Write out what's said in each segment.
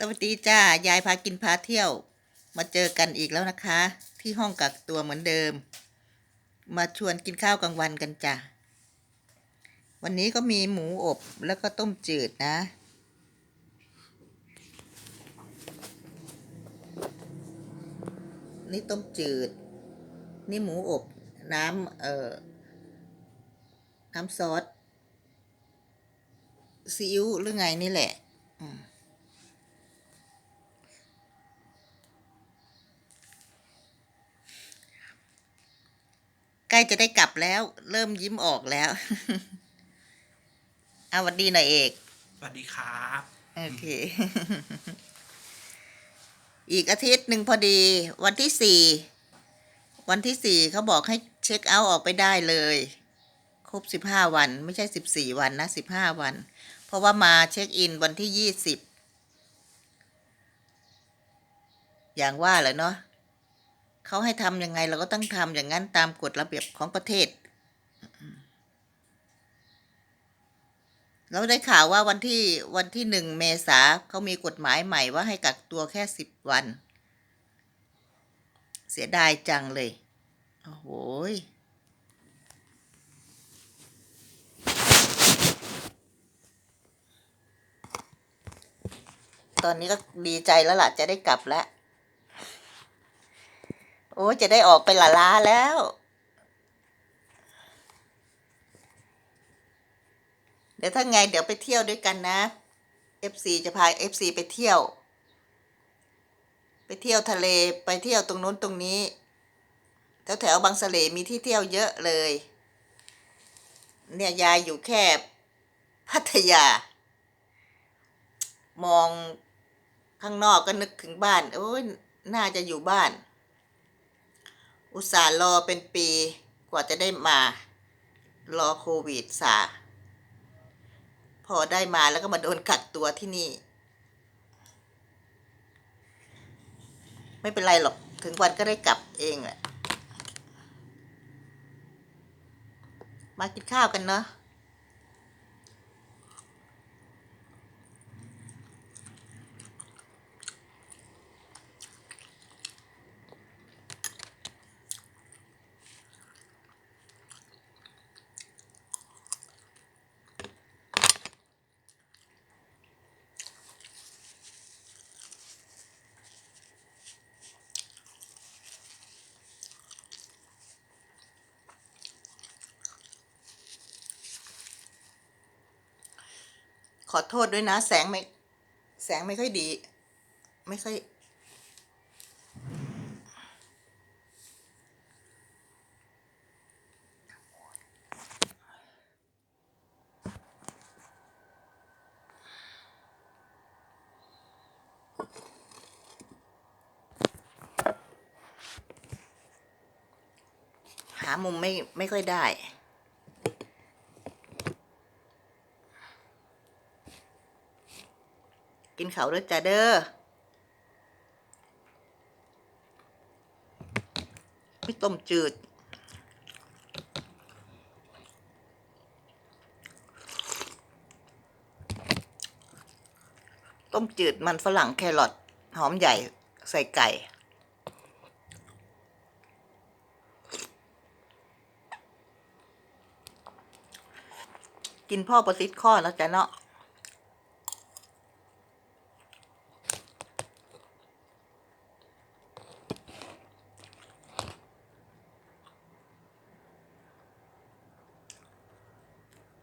สวัสดีจ้ายายพากินพาเที่ยว มาเจอกันอีกแล้วนะคะ ที่ห้องกักตัวเหมือนเดิม มาชวนกินข้าวกลางวันกันจ้ะวันนี้ก็มีหมูอบแล้วก็ต้มจืดนะ นี่ต้มจืด นี่หมูอบ น้ำเอ่อน้ำซอสซีอิ๊วหรือไงนี่แหละ อืม ใกล้จะได้กลับแล้ว เริ่มยิ้มออกแล้วเอาหวัดดีหน่อยเอก สวัสดีครับ โอเค อีกอาทิตย์หนึ่งพอดี วันที่สี่วันที่สี่เขาบอกให้เช็คเอาท์ออกไปได้เลย ครบสิบห้าวัน ไม่ใช่สิบสี่วันนะสิบห้าวัน เพราะว่ามาเช็คอินวันที่ยี่สิบอย่างว่าแหละเนาะ เขาให้ทำยังไงเราก็ต้องทำอย่างนั้นตามกฎระเบียบของประเทศแล้วได้ข่าวว่าวันที่วันที่หนึ่งเมษาเขามีกฎหมายใหม่ว่าให้กักตัวแค่สิบวัน เสียดายจังเลย โอ้โหตอนนี้ก็ดีใจแล้วล่ะ จะได้กลับแล้ว โอ้จะได้ออกไปละลาแล้ว เดี๋ยวถ้าไงเดี๋ยวไปเที่ยวด้วยกันนะ FC จะพา FC ไปเที่ยว ไปเที่ยวทะเลไปเที่ยวตรงนู้นตรงนี้ แถวแถวบางสะเลมีที่เที่ยวเยอะเลย เนี่ยยายอยู่แค่พัทยา มองข้างนอกก็นึกถึงบ้าน โอ้ยน่าจะอยู่บ้าน อุตส่าห์รอเป็นปีกว่าจะได้มา รอโควิดซาพอได้มาแล้วก็มาโดนกักตัวที่นี่ ไม่เป็นไรหรอก ถึงวันก็ได้กลับเองแหละมากินข้าวกันเนาะ ขอโทษด้วยนะ แสงไม่ แสงไม่ค่อยดี ไม่ค่อย หามุมไม่ไม่ค่อยได้ กินเขาวด้วยจ้าเด้อไม่ต้มจืดต้มจืดมันฝรั่งแครอทหอมใหญ่ใส่ไก่ กินพ่อประสิทธิ์ข้อแล้วจ้ะเนาะ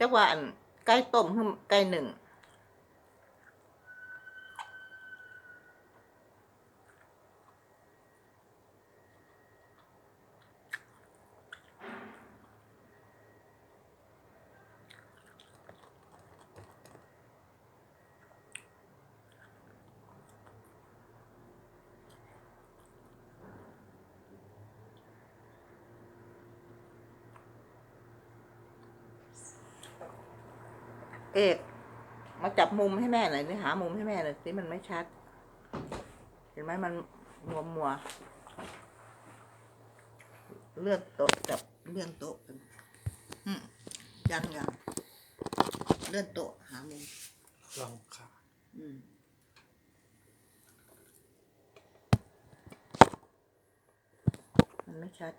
จักว่าอันไก่ต้มคือไก่หนึ่ง เอก มาจับมุมให้แม่หน่อยนี่หามุมให้แม่หน่อยสิมันไม่ชัด เห็นไหมมันมัวมัวเลื่อนโต๊ะจับเลื่อนโต๊ะยันยังเลื่อนโต๊ะหามุมลองค่ะมันไม่ชัด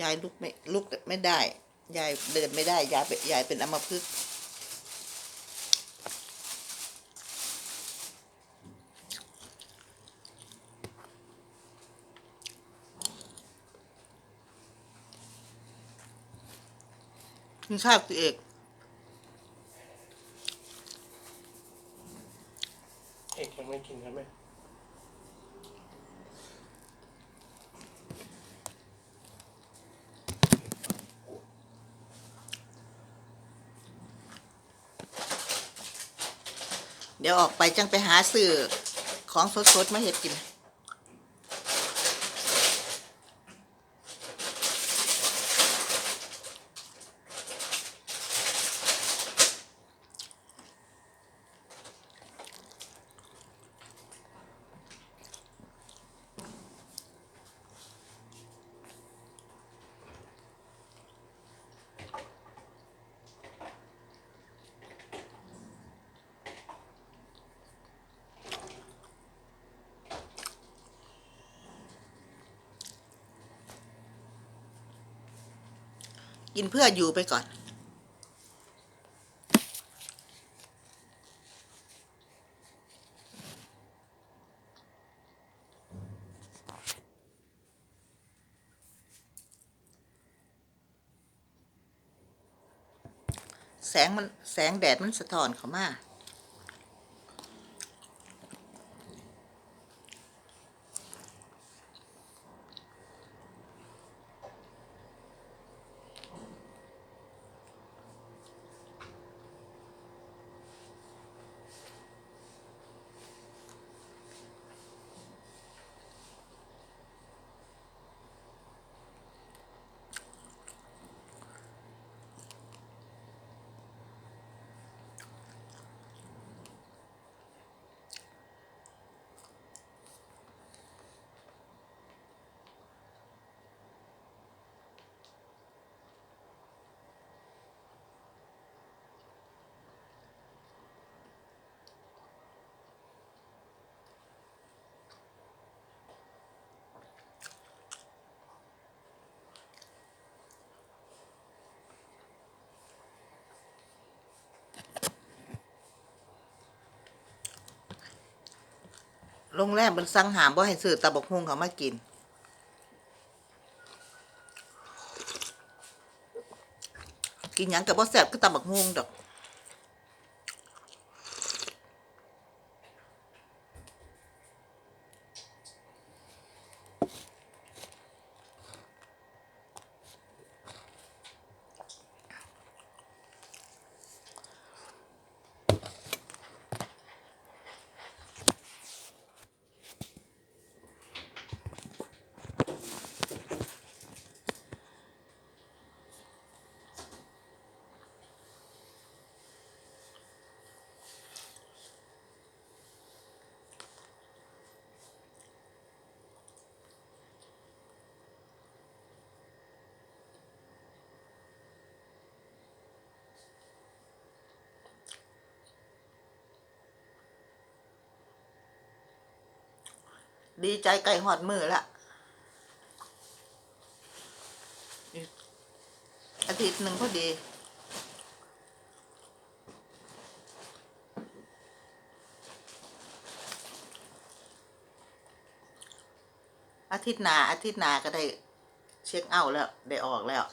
ยายลุกไม่ลุกไม่ได้ ยายเดินไม่ได้ ยายเป็นยายเป็นอัมพฤกษ์กินข้าวสิเอกเอกยังไม่กินครับแม่ เดี๋ยวออกไปจังไปหาสื่อของสดๆมาเห็ดกิน กินเพื่ออยู่ไปก่อน แสงมันแสงแดดมันสะท้อนเข้ามา โรงแรมมันสั่งหามบ่ให้ซื้อตะบกฮุงเขามากิน กินหยังกับบ่แซ่บก็ตะบกฮุงดอก ดีใจไก่หอดมือละอีกอาทิตย์หนึ่งพอดี อาทิตย์หนาอาทิตย์หนาก็ได้เช็คเอาแล้ว ได้ออกแล้ว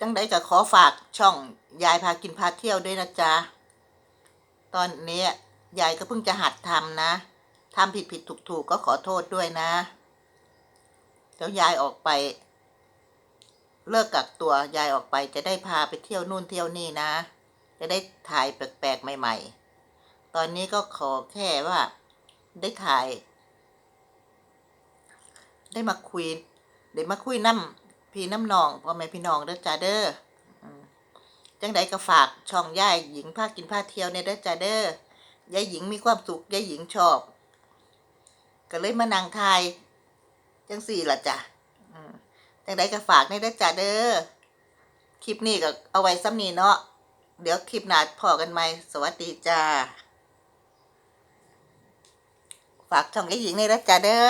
จังใดก็ขอฝากช่องยายพากินพาเที่ยวด้วยนะจ๊ะ ตอนนี้ยายก็เพิ่งจะหัดทำนะทำผิดผิดถูกถูกก็ขอโทษด้วยนะเดี๋ยวยายออกไป เลิกกักตัวยายออกไปจะได้พาไปเที่ยวนู่นเที่ยวนี่นะ จะได้ถ่ายแปลกๆใหม่ ๆ ตอนนี้ก็ขอแค่ว่า ได้ถ่าย ได้มาคุย ได้มาคุยน้ำ พี่น้ำนองพ่อแม่พี่น้องเด้อจ้าเด้อจังใดก็ฝากช่องย่ายหญิงพาคกินพาคเที่ยวในเด้อจ้าเด้อยายหญิงมีความสุขยายหญิงชอบ ก็เลยมานั่งทยจังสี่ละจ้ะจังใดก็ฝากในเด้อจ้าเด้อคลิปนี้ก็เอาไว้ซ้ำนี้เนาะเดี๋ยวคลิปหน้าพอกันใหม่สวัสดีจ้าฝากช่องยายหญิงในเด้อจ้าเด้อ